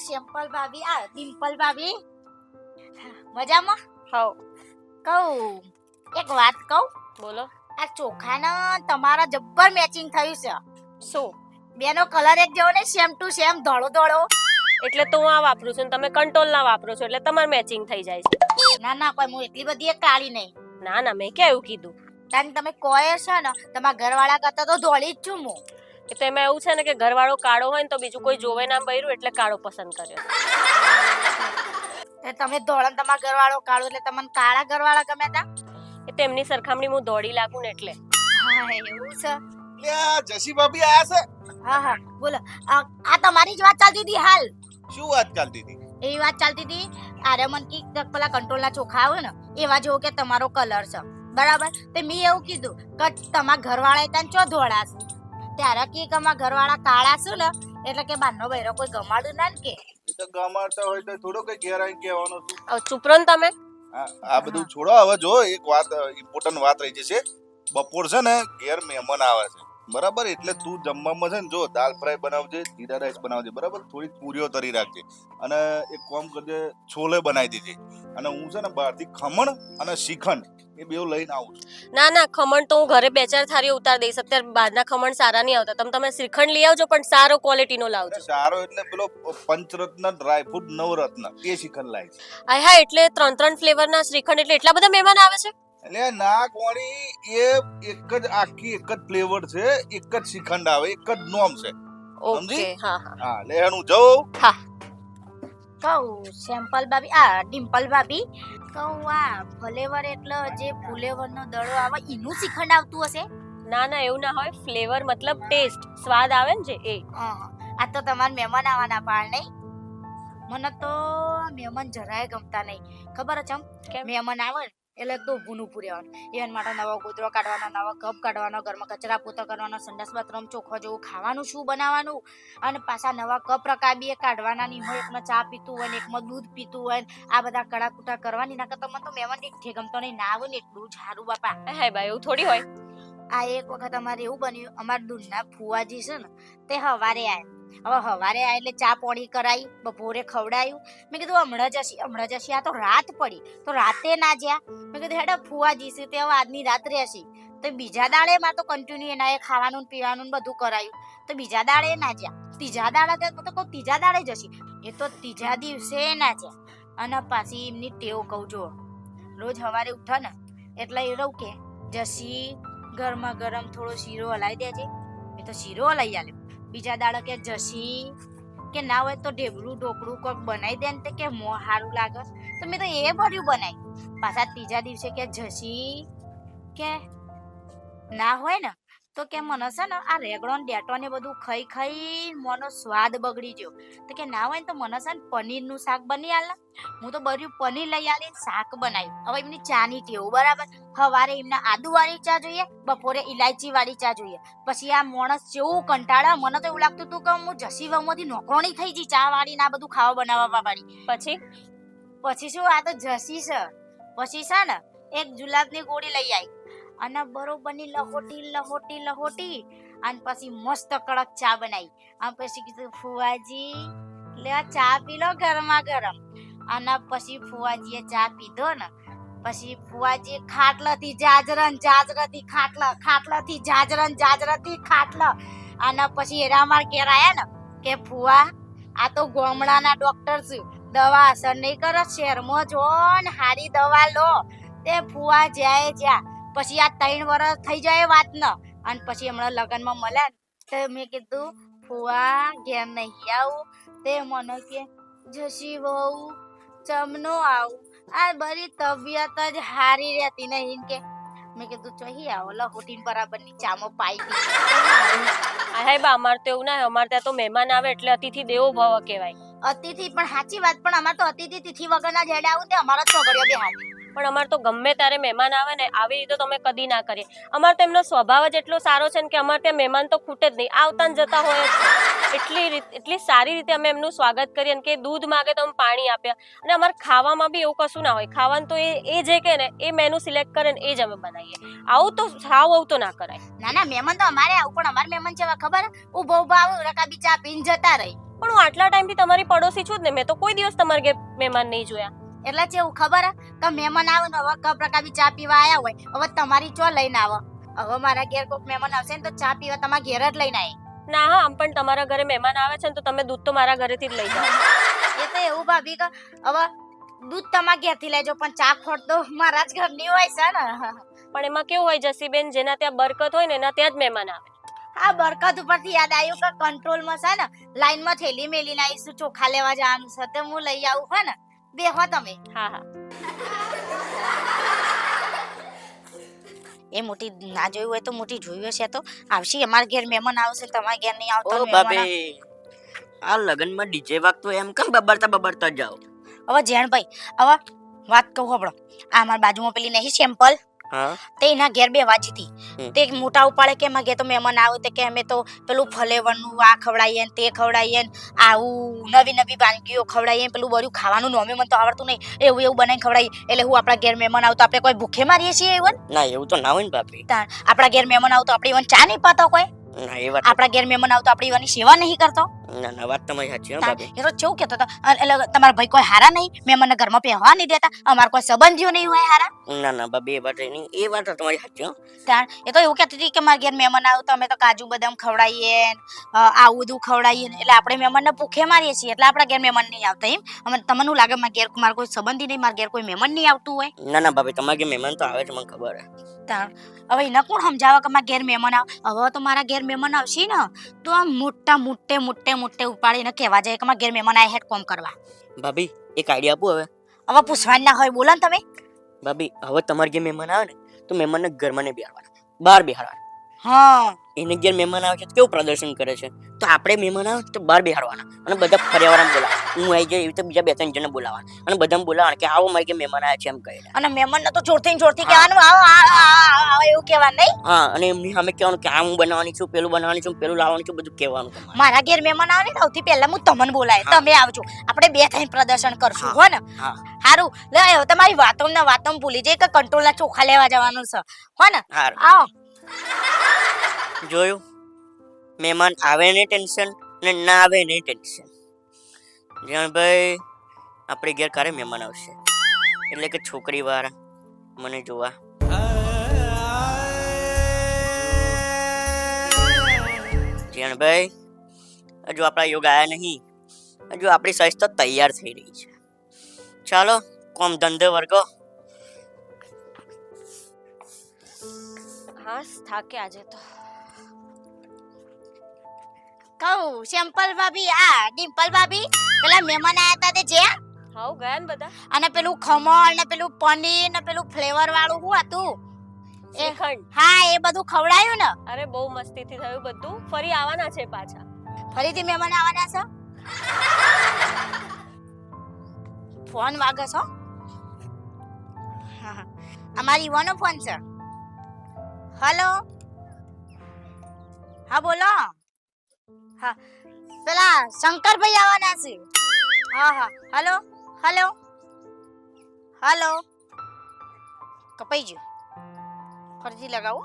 Simple ભાભી? આ ડિમ્પલ ભાભી. મજામાં? હવ. કહું એક વાત કહું? બોલો. આ ચોખાના તમારા જબ્બર મેચિંગ થયું છે. શું? બેનો કલર એક જેવો ને સેમ ટુ સેમ ધોળો ધોળો. એટલે તો હું આ વાપરું છું ને તમે કંટ્રોલ ના વાપરો છો એટલે તમારે મેચિંગ થઈ જાય છે. ના ના કોઈ હું એટલી બધી કાળી નહીં. ના ના મેં કેવું કીધું? કારણ તમે કોયર છે ને તમારા ઘરવાળા કરતા તો ધોળી જ છું હું. એ તો એમાં એવું છે ને કે ઘરવાળો કાળો હોય ને તો બીજું કોઈ જોવે ના બૈરું એટલે કાળો પસંદ કર્યો. તમે ધોળણ ને તમારા ઘરવાળો કાળો એટલે તમને કાળા ઘરવાળા ગમે તા? એ તો એમની સરખામણી હું દોડી લાગુ ને એટલે. હા એવું છે? લે જસી ભાભી આયા છે? હા હા બોલો. આ આ તમારી જ વાત ચાલતી હતી હાલ? શું વાત ચાલતી હતી? એવી વાત ચાલતી હતી આરે મન કી પેલા કંટ્રોલ કંટ્રોલના ચોખા આવે ને એવા જેવો કે તમારો કલર છે. બરાબર? તે મેં એવું કીધું કે તમારા ઘરવાળા હતા ને ચો ધોળા છે ત્યારે કે અમારા ઘરવાળા કાળા છે ને એટલે કે બારનો બૈરો કોઈ ગમાડું ના ને કે. તો ગમાડતા હોય તો થોડો કઈ ઘેર આવીને કહેવાનું હવે ચૂપ રહો ને તમે. આ આ બધું છોડો. હવે જો એક વાત ઇમ્પોર્ટન્ટ વાત રહી જશે. બપોર છે ને ઘેર મહેમાન આવે છે. બરાબર? એટલે તું જમવામાં છે ને જો દાલ ફ્રાય બનાવજે જીરા રાઈસ બનાવજે બરાબર? થોડી પૂરીઓ તરી રાખજે. અને એક કામ કરજે છોલે બનાવી દેજે. અને હું છે ને બહારથી ખમણ અને શ્રીખંડ એ બેવ લઈને આવું છું. ના ના ખમણ તો હું ઘરે બે ચાર થારી ઉતાર દઈશ. અત્યારે બહારના ખમણ સારા નહીં આવતા. તમે તમે શ્રીખંડ લઈ આવજો પણ સારો ક્વોલિટીનો લાવજો. સારો એટલે પેલો પંચરત્ન ડ્રાયફ્રૂટ નવરત્ન. એ શ્રીખંડ લાવી છે. હા હા એટલે ત્રણ ત્રણ ફ્લેવરના શ્રીખંડ એટલે એટલા બધા મહેમાન આવે છે? એટલે ના કોણી એ એક જ આખી એક જ ફ્લેવર છે એક જ શ્રીખંડ આવે એક જ નોમ છે. ઓકે? હા હા. હા એટલે એનું જવું કહું સેમ્પલ ભાભી આ ડિમ્પલ ભાભી કહું આ ફ્લેવર એટલે જે ફુલેવરનો દડો આવે એનું શ્રીખંડ આવતું હશે? ના ના એવું ના હોય. ફ્લેવર મતલબ ટેસ્ટ. સ્વાદ આવે ને જે એ. હા, આ તો તમારા મહેમાન આવવાના પાળ નહીં. મને તો મહેમાન જરાય ગમતા નહીં. ખબર છે કેમ? મહેમાન આવે એટલે તો ભૂનું પૂરેવાનું એના માટે નવો ગોદરો કાઢવાનો નવો કપ કાઢવાનો ઘરમાં કચરા પોતા કરવાનો સંડાસ બાથરૂમ ચોખ્ખો જેવું ખાવાનું શું બનાવવાનું? અને પાછા નવા કપ રકાબીએ કાઢવાના નહીં હોય. એકમાં ચા પીતું હોય ને એકમાં દૂધ પીતું હોય આ બધા કડાકુટા કરવાની. ના કરતા મને તો મહેમાન એક ઠે ગમતો નહીં. ના આવે ને એટલું સારું બાપા. હે ભાઈ એવું થોડી હોય. આ એક વખત અમારે એવું બન્યું અમારા દૂધના ફુવાજી છે ને તે હવારે આયા. હવે હવારે આ એટલે ચા પોણી કરાઈ, બપોરે ખવડાયું. મેં કીધું, હમણાં જશી હમણાં જશી આ તો રાત પડી. તો રાતે ના જ્યા. મેં કીધું, હેડા, ફુવા છે તે હવે આજની રાત રહેશે તો બીજા દાડે માં તો કન્ટિન્યુ એના એ ખાવાનું પીવાનું બધું કરાયું. તો બીજા દાડે ના જ્યા. ત્રીજા દાડા તો કહું ત્રીજા દાડે જશી એ તો ત્રીજા દિવસે ના જ્યા. અને પાછી એમની ટેવ કહું જો રોજ સવારે ઉઠે ને, એટલે એ રહું કે જશી ગરમા ગરમ થોડો શીરો હલાવી દેજે. એ તો શીરો હલાવી આલ્યો. બીજા દાડો કે જશી? કે ના હોય તો ઢેબરું ઢોકળું કોક બનાવી દે ને તે કે મો સારું લાગે. તો મેં તો એ ભર્યું બનાવી પાછા ત્રીજા દિવસે કે જશી? કે ના હોય ને? તો કે મને છે ને આ રેગડો ને ડેટો ને બધું ખાઈ ખાઈ મોનો સ્વાદ બગડી ગયો. તો કે ના હોય ને તો મને છે ને પનીરનું શાક બની આલ. હું તો બર્યું પનીર લઈ આલી શાક બનાવી. હવે એમની ચાની ટેવ બરાબર? સવારે એમને આદુ વાળી ચા જોઈએ બપોરે ઇલાયચી વાળી ચા જોઈએ. પછી આ માણસ જેવું કંટાળા મને તો એવું લાગતું હતું કે હું જસી વમોથી નોકરણી થઈ જઈ ચા વાળી ને આ બધું ખાવા બનાવવા વાળી. પછી? પછી શું? આ તો જસી છે. પછી છે ને એક જુલાબની ગોળી લઈ આવી અને બરોબરની લહોટી લહોટી લહોટી અને પછી મસ્ત કડક ચા બનાવી અને પછી કીધું, ફુવાજી, લે ચા પી લો ગરમા ગરમ અને પછી ફુવાજીએ ચા પીધો ને, પછી ફુવાજી ખાટલાથી જાજરન, જાજરથી ખાટલા, ખાટલાથી જાજરન, જાજરાથી ખાટલા. અને પછી હેરામાર કેરાયા ને કે, ફુવા, આ તો ગોમડાના ડોક્ટર છે. દવા અસર નહીં કરે શહેરમાં જો ને હારી દવા લો. તે ફુવા જાય જ્યાં. પછી આ ત્રણ વર્ષ થઈ જાય વાત ન અને પછી હમણાં લગ્નમાં મળ્યા ને તો મેં કીધું ફુવા ઘેર નહીં આવું. તે મને કે જશી વહુ ચમનો આવું? આ બરી તબિયત જ હારી રહેતી નહીં. કે મેં કીધું ચહી આવો લહોટીન બરાબરની ચામો પાઈ ગઈ હા હે બા અમારે તો એવું ના અમારે ત્યાં તો મહેમાન આવે એટલે અતિથિ દેવો ભવ કહેવાય. અતિથિ પણ સાચી વાત પણ અમારે તો અતિથિ તિથિ વગરના જેડે આવું તે અમારા છોકરીઓ બે હાથ પણ અમારે તો ગમે ત્યારે મહેમાન આવે ને આવી રીતે તો અમે કદી ના કરીએ. અમારે તો એમનો સ્વભાવ જ એટલો સારો છે ને કે અમારે ત્યાં મહેમાન તો ખૂટે જ નહીં. આવતા ને જતા હોય એટલી એટલી સારી રીતે અમે એમનું સ્વાગત કરીએ અને કે દૂધ માગે તો અમે પાણી આપ્યા અને અમારે ખાવામાં બી એવું કશું ના હોય. ખાવાનું તો એ એ જે કે ને એ મેનુ સિલેક્ટ કરે ને એ જ અમે બનાવીએ. આવું તો સાવ આવું તો ના કરાય. ના ના મહેમાન તો અમારે આવું પણ અમારે મહેમાન જેવા ખબર? ઊભો ઊભો આવું રકાબી ચા પીને જતા રહી. પણ હું આટલા ટાઈમથી તમારી પડોશી છું જ ને. મેં તો કોઈ દિવસ તમારે ઘેર મહેમાન નહીં જોયા. એટલે છે એવું ખબર હે? કે મહેમાન આવે ને હવે કપ પ્રકારની ચા પીવા આવ્યા હોય હવે તમારી ચો લઈને આવો. હવે મારા ઘેર કોઈક મહેમાન આવશે ને તો ચા પીવા તમારા ઘેર જ લઈને આવી ના હા આમ પણ તમારા ઘરે મહેમાન આવે છે ને તો તમે દૂધ તો મારા ઘરેથી જ લઈ જાઓ. એ તો એવું ભાભી કે હવે દૂધ તમારા ઘેરથી લેજો પણ ચા ખોટ તો મારા જ ઘરની હોય છે ને. પણ એમાં કેવું હોય જસીબેન જેના ત્યાં બરકત હોય ને એના ત્યાં જ મહેમાન આવે. આ બરકત ઉપરથી યાદ આવ્યું કે કંટ્રોલમાં છે ને લાઈનમાં થેલી મેલીને આવીશું ચોખા લેવા જવાનું છે તો હું લઈ આવું હે ને. બેહો તમે. હા હા. એ મોટી ના જોયું હોય તો મોટી જોયું હશે તો. આવશે અમારા ઘેર મહેમાન આવશે તમારા ઘેર નહીં આવતા ઓ બાબે આ લગનમાં ડીજે વાગતો એમ કેમ બબડતા બબડતા જાવ હવે જેણભાઈ હવે વાત કહું હબળો આ અમારી બાજુમાં પેલી નહીં સેમ્પલ હા. તે એના ઘેર બે વાંચી હતી. તે મોટા ઉપાડે કે એમાં તો મહેમાન આવે તે કે અમે તો પેલું ફલેવરનું આ ખવડાવીએ ને તે ખવડાવીએ ને આવું નવી નવી વાનગીઓ ખવડાવીએ પેલું બધું ખાવાનું નોમે મને તો આવડતું નહીં. એવું એવું બનાવીને ખવડાવીએ. એટલે હું આપણા ઘેર મહેમાન આવતો આપણે કોઈ ભૂખે મારીએ છીએ એવું ના? એવું તો ના હોય ને બાપી આપણા ઘેર મહેમાન આવતો આપણે ઇવન ચા નહીં પાતો કોઈ? ના એ વાત આપણા ઘેર મહેમાન આવતો આપણી ઈવનની સેવા નહીં કરતો? ના ના વાત તમારી સાચી હો તાર એ તો કેવું કહેતો હતો એટલે તમારા ભાઈ કોઈ હારા નહીં? મહેમાનને ઘરમાં પહેવા નહીં દેતા? અમારા કોઈ સંબંધીઓ નહીં હોય હારા? ના ના બાપી એ વાત નહીં. એ વાત તમારી સાચી હો. એ તો એવું કહેતી હતી કે મારા ઘેર મહેમાન આવે તો અમે તો કાજુ બદામ ખવડાવીએ આવું બધું ખવડાવીએ એટલે આપણે મહેમાનને ભૂખે મારીએ છીએ. એટલે આપણા ઘેર મહેમાન નહીં આવતા એમ. અમે તમને શું લાગે? મારા ઘેર મારા કોઈ સંબંધી નહીં? મારા ઘેર કોઈ મહેમાન નહીં આવતું હોય? ના ના બાપી તમારા ઘેર મહેમાન તો આવે છે મને ખબર હે તાણ હવે એને કોણ સમજાવે કે મારા ઘેર મહેમાન આવ? હવે તો મારા ઘેર મહેમાન આવશે ને. તો આમ મોટા મોટે મોટે મોટે ઉપાડીને કહેવા જાય કે મારા ઘેર મહેમાન આવ્યા હેડ કોમ કરવા. ભાભી એક આઈડિયા આપું હવે. હવે પૂછવાની ના હોય બોલો ને તમે. ભાભી હવે તમારા ઘેર મહેમાન આવે ને તો મહેમાનને ઘરમાં નહીં બિહારવાના બહાર બિહારવાના હા. એને ઘેર મહેમાન આવે છે તો કેવું પ્રદર્શન કરે છે? તો આપણે મહેમાન આવે તો બહાર બિહારવાના અને બધા ફર્યાવાળાને બોલાવવા હું આવી જાય એવી રીતે બીજા બે ત્રણ જણને બોલાવવાના અને બધાને બોલાવવાના કે આવો મારી કે મહેમાન આવે છે એમ કહીને. અને મહેમાન તો જોરથી ચોરથી જોરથી કહેવાનું આવો આ- આ- આ- આ- એવું કહેવાનું નહીં? હા અને એમની સામે કહેવાનું કે આ હું બનાવવાની છું પેલું બનાવવાની છું પેલું લાવવાનું છું બધું કહેવાનું મારા ઘેર મહેમાન આવે ને સૌથી પહેલા હું તમને બોલાય તમે આવજો. આપણે બે થઈને પ્રદર્શન કરશું હો. ને? સારું લે તમારી વાતો ને વાતો ભૂલી જાય કે કંટ્રોલ ના ચોખા લેવા જવાનું છે. હો ને? આવો. જોયું? મહેમાન આવે ને ટેન્શન ને ના આવે ને ટેન્શન જણભાઈ આપણે ઘેર ક્યારે મહેમાન આવશે. એટલે કે છોકરી વાળા મને જોવા. ભાઈ હજુ આપણા યોગ આવ્યા નહીં. હજુ આપણી તો તૈયાર થઈ રહી છે. ચાલો, કોમ ધંધે વર્ગો. હા, થાકે આજે તો. કહું સિમ્પલ ભાભી આ ડિમ્પલ ભાભી પેલા મહેમાન આયા હતા તે જે હાઉ ગયા ને બધા? અને પેલું ખમણ ને પેલું પનીર ને પેલું ફ્લેવર વાળું હું હતું? એ શ્રીખંડ. હા એ બધું ખવડાયું ને? અરે બહુ મસ્તીથી થયું બધું. ફરી આવવાના છે પાછા. ફરીથી મહેમાન આવવાના છો? ફોન વાગે છો. અમારી ઈવાનો ફોન છે. હલો? હા બોલો. હા. પેલા શંકરભાઈ આવવાના છે. હા હા. Hello hello. હલો. કપાઈ ગયું. ફરજી લગાવો.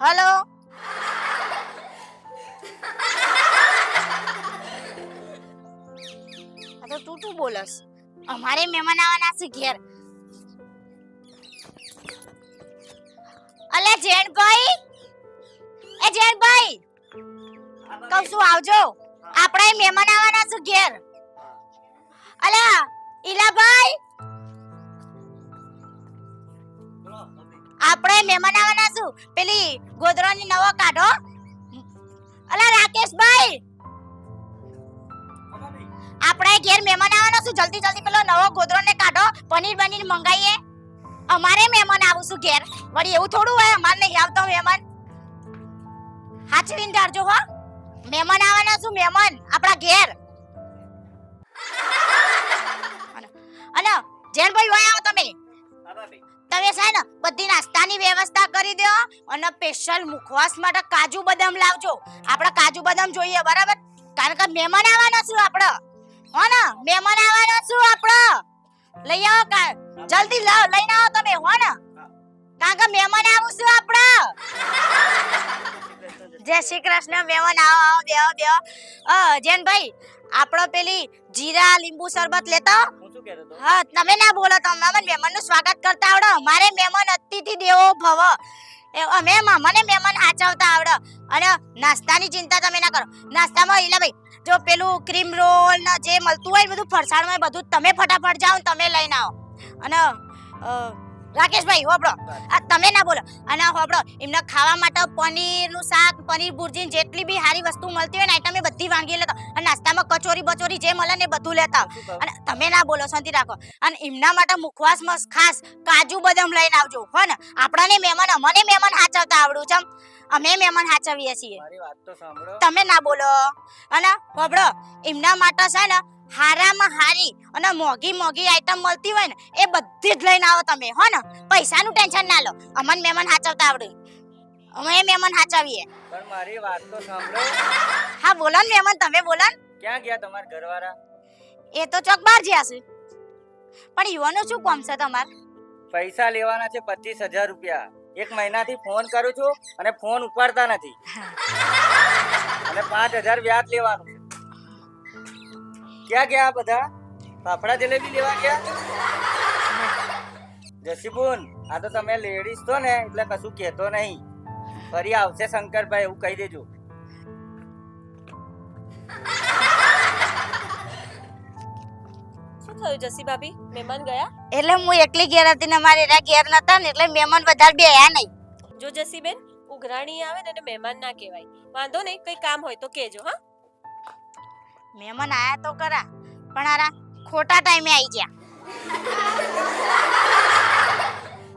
હલો. આ તો તું તું બોલસ. અમારે મહેમાન આવવાના છે ઘેર. અલે જેનભાઈ એ જેનભાઈ કહું આવજો. આપણે મહેમાન આવવાના છે ઘેર. અલા, ઈલાભાઈ. આપણે મહેમાન આવવાના છું. પેલી ગોદરાની નવો કાઢો. અલા, રાકેશભાઈ. આપણે ઘેર મહેમાન આવવાના છું. જલ્દી જલ્દી પેલો નવો ગોદરો ને કાઢો. પનીર બનીર મંગાઈએ. અમારે મહેમાન આવું છું ઘેર. વળી એવું થોડું હોય, અમારે નહીં આવતો મહેમાન. હાચવીને ધારજો હો. મહેમાન આવવાના છું મહેમાન આપણા ઘેર. અને- જેનભાઈ હોય આવો તમે. તમે છે ને બધી નાસ્તાની વ્યવસ્થા કરી દો અને સ્પેશિયલ મુખવાસ માટે કાજુ બદામ લાવજો. આપણે કાજુ બદામ જોઈએ બરાબર? કારણ કે મહેમાન આવવાના છું આપણે. હો ને મહેમાન આવવાના છું આપણે. લઈ આવો કા જલ્દી લાવ લઈને આવો તમે હો ને. કારણ કે મહેમાન આવું છું આપણે. જય શ્રી કૃષ્ણ મહેમાન આવો આવો બેહો બેહો. અ જૈનભાઈ આપણો પેલી જીરા લીંબુ શરબત લેતા. હું શું કહેતો હા તમે ના બોલો તો તમે અમને મહેમાનનું સ્વાગત કરતા આવડે. અમારે મહેમાન અતિથિ દેવો ભવ. અમે મને મહેમાન આચવતા આવડે. અને નાસ્તાની ચિંતા તમે ના કરો. નાસ્તામાં ઈલા ભાઈ જો પેલું ક્રીમ રોલ ને જે મળતું હોય ને બધું ફરસાણમાં બધું તમે ફટાફટ જાઓ તમે લઈને આવો. અને રાકેશભાઈ હોબળો આ તમે ના બોલો. અને હોબળો એમને ખાવા માટે પનીરનું શાક પનીર ભુરજી જેટલી બી સારી વસ્તુ મળતી હોય ને આઈટમ એ બધી વાનગી લેતા. અને નાસ્તામાં કચોરી બચોરી જે મળે ને બધું લેતા? અને તમે ના બોલો શાંતિ રાખો. અને એમના માટે મુખવાસમાં ખાસ કાજુ બદામ લઈને આવજો. હો ને? આપણાને મહેમાન અમને મહેમાન હાચવતા આવડું છે અમે મહેમાન હાચવીએ છીએ. તમે ના બોલો. અને હોબળો એમના માટે છે ને હારામાં હારી અને મોંઘી મોંઘી આઈટમ મળતી હોય ને એ બધી જ લઈને આવો તમે હો ને? પૈસાનું ટેન્શન ના લો. અમને મહેમાન હાચવતા આવડે. અમે મહેમાન હાચવીએ. પણ મારી વાત તો સાંભળો. હા બોલો ને મહેમાન તમે બોલો ને. ક્યાં ગયા તમારા ઘરવાળા? એ તો ચોક બહાર જ્યાં છે. પણ યુવાનો શું કોમ છે તમારે? પૈસા લેવાના છે પચીસ હજાર રૂપિયા. એક મહિનાથી ફોન કરું છું અને ફોન ઉપાડતા નથી. અને પાંચ હજાર વ્યાજ લેવાનું ક્યાં ગયા બધા? ફાફડા જલેબી લેવા ગયા? જસીબુન આ તો તમે લેડીઝ છો ને એટલે કશું કહેતો નહીં. ફરી આવશે શંકરભાઈ એવું કહી દેજો. શું થયું જસી ભાભી? મહેમાન ગયા? એટલે હું એકલી ઘેર હતી ને મારે એના ઘેર નતા ને એટલે મહેમાન વધારે બે આયા નહીં. જો જસીબેન ઉઘરાણી આવે ને એને મહેમાન ના કહેવાય. વાંધો નહીં કઈ કામ હોય તો કહેજો હા? મહેમાન આયા તો ખરા પણ આરા ખોટા ટાઈમે આવી ગયા.